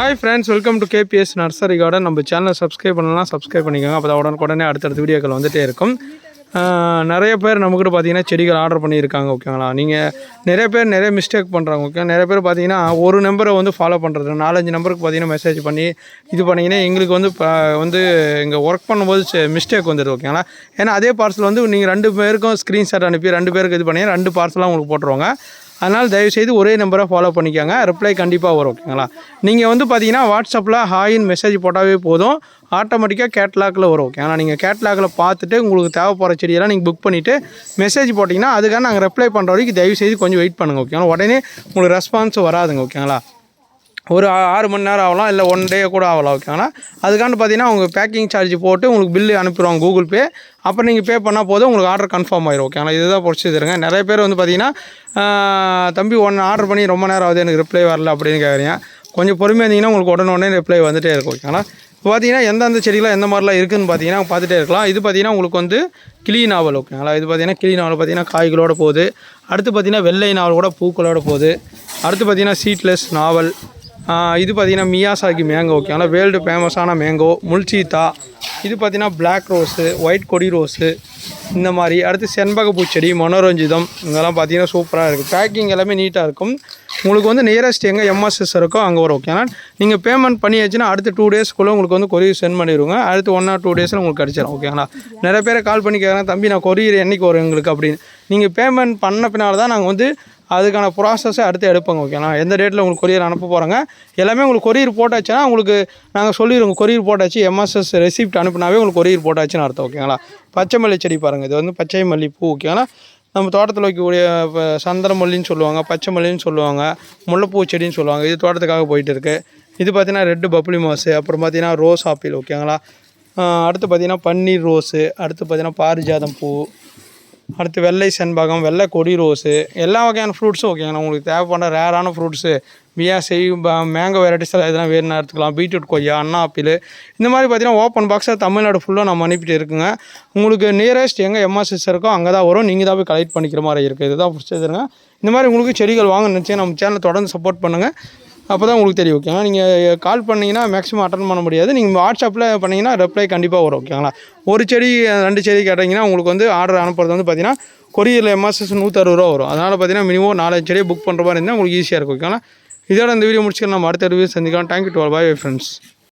Hi friends welcome to K P S nursery garden நம்ம சேனலை subscribe பண்ணலாம் subscribe பண்ணிக்கோங்க. அப்போ தான் உடனே அடுத்தடுத்த வீடியோக்கள் வந்துகிட்டே இருக்கும். நிறைய பேர் நம்மக்கிட்ட பார்த்தீங்கன்னா செடிகள் ஆர்டர் பண்ணியிருக்காங்க ஓகேங்களா? நீங்கள் நிறைய பேர் நிறைய மிஸ்டேக் பண்ணுறாங்க ஓகே? நிறைய பேர் பார்த்தீங்கன்னா ஒரு நம்பரை வந்து ஃபாலோ பண்ணுறது நாலஞ்சு நம்பருக்கு பார்த்தீங்கன்னா மெசேஜ் பண்ணி இது பண்ணிங்கன்னா எங்களுக்கு வந்து வந்து இங்கே ஒர்க் பண்ணும்போது மிஸ்டேக் வந்துடுது ஓகேங்களா? ஏன்னா அதே பார்சல் வந்து நீங்கள் ரெண்டு பேருக்கும் ஸ்க்ரீன்ஷாட் அனுப்பி ரெண்டு பேருக்கு இது பண்ணி ரெண்டு பார்சலாக உங்களுக்கு போட்டுருவாங்க. அதனால் தயவுசெய்து ஒரே நம்பரை ஃபாலோ பண்ணிக்கோங்க. ரிப்ளை கண்டிப்பாக வரும் ஓகேங்களா நீங்கள் வந்து பார்த்தீங்கன்னா வாட்ஸ்அப்பில் ஹாயின் மெசேஜ் போட்டாவே போதும். ஆட்டோமேட்டிக்காக கேட்லாகில் வரும் ஓகே ஆனால் நீங்கள் கேட்லாகில் பார்த்துட்டு உங்களுக்கு தேவைப்படுற செடியெல்லாம் நீங்கள் புக் பண்ணிவிட்டு மெசேஜ் போட்டிங்கன்னா அதுக்காக நாங்கள் ரிப்ளை பண்ணுற வரைக்கும் தயவுசெய்து கொஞ்சம் வெயிட் பண்ணுங்கள் ஓகேங்களா உடனே உங்களுக்கு ரெஸ்பான்ஸ் வராதுங்க ஓகேங்களா ஒரு ஆறு மணி நேரம் ஆகலாம் இல்லை ஒன் டே கூட ஆகலாம் ஓகேங்களா அதுக்காண்டு பார்த்தீங்கன்னா உங்கள் பேக்கிங் சார்ஜ் போட்டு உங்களுக்கு பில்லு அனுப்பிடுவாங்க கூகுள் பே அப்புறம் நீங்கள் பே பண்ணால் போதும் உங்களுக்கு ஆர்டர் கன்ஃபார்ம் ஆயிரும் ஓகேங்களா இதுதான் ப்ரொசீஜருங்க நிறைய பேர் வந்து பார்த்தீங்கன்னா தம்பி ஒன்று ஆர்டர் பண்ணி ரொம்ப நேரம் ஆகுது எனக்கு ரிப்ளை வரல அப்படின்னு கேட்குறீங்க கொஞ்சம் பொறுமையாக இருந்தீங்கன்னா உங்களுக்கு உடனே உடனே ரிப்ளை வந்துட்டே இருக்கும் ஓகேங்களா இப்போ பார்த்தீங்கன்னா எந்தெந்த செடிகளாம் எந்த மாதிரிலாம் இருக்குதுன்னு பார்த்தீங்கன்னா பார்த்துட்டே இருக்கலாம். இது பார்த்தீங்கன்னா உங்களுக்கு வந்து கிளி நாவல் ஓகேங்களா இது பார்த்தீங்கன்னா கிளி நாவல் பார்த்தீங்கன்னா காய்களோட போகுது. அடுத்து பார்த்தீங்கன்னா வெள்ளை நாவல் கூட பூக்களோட போகுது. அடுத்து பார்த்தீங்கன்னா சீட்லெஸ் நாவல். இது பார்த்தீங்கன்னா மியாசாகி மேங்கோ ஓகேங்களா வேர்ல்டு ஃபேமஸான மேங்கோ முல்சீத்தா. இது பார்த்தீங்கன்னா பிளாக் ரோஸு ஒயிட் கொடி ரோஸு இந்த மாதிரி. அடுத்து செண்பக பூச்செடி மனோரஞ்சிதம் இதெல்லாம் பார்த்தீங்கன்னா சூப்பராக இருக்குது பேக்கிங் எல்லாமே நீட்டாக இருக்கும். உங்களுக்கு வந்து நியரஸ்ட் எங்கே எம்எஸ்எஸ் இருக்கோ அங்கே வரும் ஓகேனா நீங்கள் பேமெண்ட் பண்ணியாச்சுன்னா அடுத்த டூ டேஸ்க்குள்ளே உங்களுக்கு வந்து கொரியர் சென்ட் பண்ணிடுவோங்க அடுத்து ஒன் ஆர் டூ டேஸில் உங்களுக்கு கிடச்சிரும் ஓகேங்களா நிறைய பேர் கால் பண்ணி கேட்குறாங்க தம்பி நான் கொரியர் என்னைக்கு வரும் எங்களுக்கு? அப்படின்னு. நீங்கள் பேமெண்ட் பண்ண பின்னால் தான் நாங்கள் வந்து அதுக்கான ப்ராசஸை அடுத்து எடுப்போங்க ஓகேங்களா எந்த டேட்டில் உங்களுக்கு கொரியர் அனுப்ப போகிறாங்க எல்லாமே உங்களுக்கு கொரியர் போட்டாச்சுன்னா உங்களுக்கு நாங்கள் சொல்லிடுவோம் கொரியர் போட்டாச்சு எம்எஸ்எஸ் ரெசிப்ட் அனுப்புனாவே உங்களுக்கு கொரியர் போட்டாச்சுன்னு அர்த்தம் ஓகேங்களா பச்சை மல்லி செடி பாருங்கள் இது வந்து பச்சை மல்லி பூ ஓகேங்களா நம்ம தோட்டத்தில் வைக்கக்கூடிய இப்போ சந்திர மல்லின்னு சொல்லுவாங்க பச்சை மல்லின்னு சொல்லுவாங்க முல்லைப்பூ செடின்னு சொல்லுவாங்க. இது தோட்டத்துக்காக போயிட்டு இருக்குது இது பார்த்தீங்கன்னா ரெட்டு பப்ளி மாஸு அப்புறம் பார்த்தீங்கன்னா ரோஸ் ஆப்பிள் ஓகேங்களா அடுத்து பார்த்தீங்கன்னா பன்னீர் ரோஸு அடுத்து பார்த்தீங்கன்னா பாரிஜாதம் பூ அடுத்து வெள்ளை செண்பகம் வெள்ளை கொடி ரோஸு எல்லா வகையான ஃப்ரூட்ஸும் ஓகேங்கண்ணா உங்களுக்கு தேவைப்படுற ரேரான ஃப்ரூட்ஸு மியா மேங்கோ வெரைட்டிஸ் இதெல்லாம் வேணும்னா எடுத்துக்கலாம். பீட்ரூட் கொய்யா அண்ணா ஆப்பிள் இந்த மாதிரி பார்த்தீங்கன்னா ஓப்பன் பாக்ஸாக தமிழ்நாடு ஃபுல்லாக நம்ம அனுப்பிட்டு இருக்குங்க. உங்களுக்கு நியரஸ்ட் எங்கே எம்எஸ்எஸ் இருக்கோ அங்கே தான் வரும். நீங்கள் தான் போய் கலெக்ட் பண்ணிக்கிற மாதிரி இருக்குது இதுதான் பிடிச்சதுங்க இந்த மாதிரி உங்களுக்கு செடிகள் வாங்க நினச்சி நம்ம சேனலை தொடர்ந்து சப்போர்ட் பண்ணுங்கள் அப்போ தான் உங்களுக்கு தெரியும் ஓகேங்களா நீங்கள் கால் பண்ணிங்கன்னா மேக்ஸிமம் அட்டன் பண்ண முடியாது. நீங்கள் வாட்ஸ்அப்பில் பண்ணிங்கன்னா ரிப்ளை கண்டிப்பாக வரும் ஓகேங்களா ஒரு செடி ரெண்டு செடி கேட்டிங்கன்னா உங்களுக்கு வந்து ஆர்டர் அனுப்புறது வந்து பார்த்தீங்கன்னா கொரியரில் எம்எஸ்எஸ் நூற்றறுபது ரூபா வரும். அதனால் பார்த்தீங்கன்னா மினிமம் நாலஞ்சு செடியை புக் பண்ணுற மாதிரி இருந்தால் உங்களுக்கு ஈஸியாக இருக்கும் ஓகேங்களா இதோட இந்த வீடியோ முடிச்சுக்கலாம் நம்ம அடுத்த வீடியோ சந்திக்கலாம். Thank you to all bye friends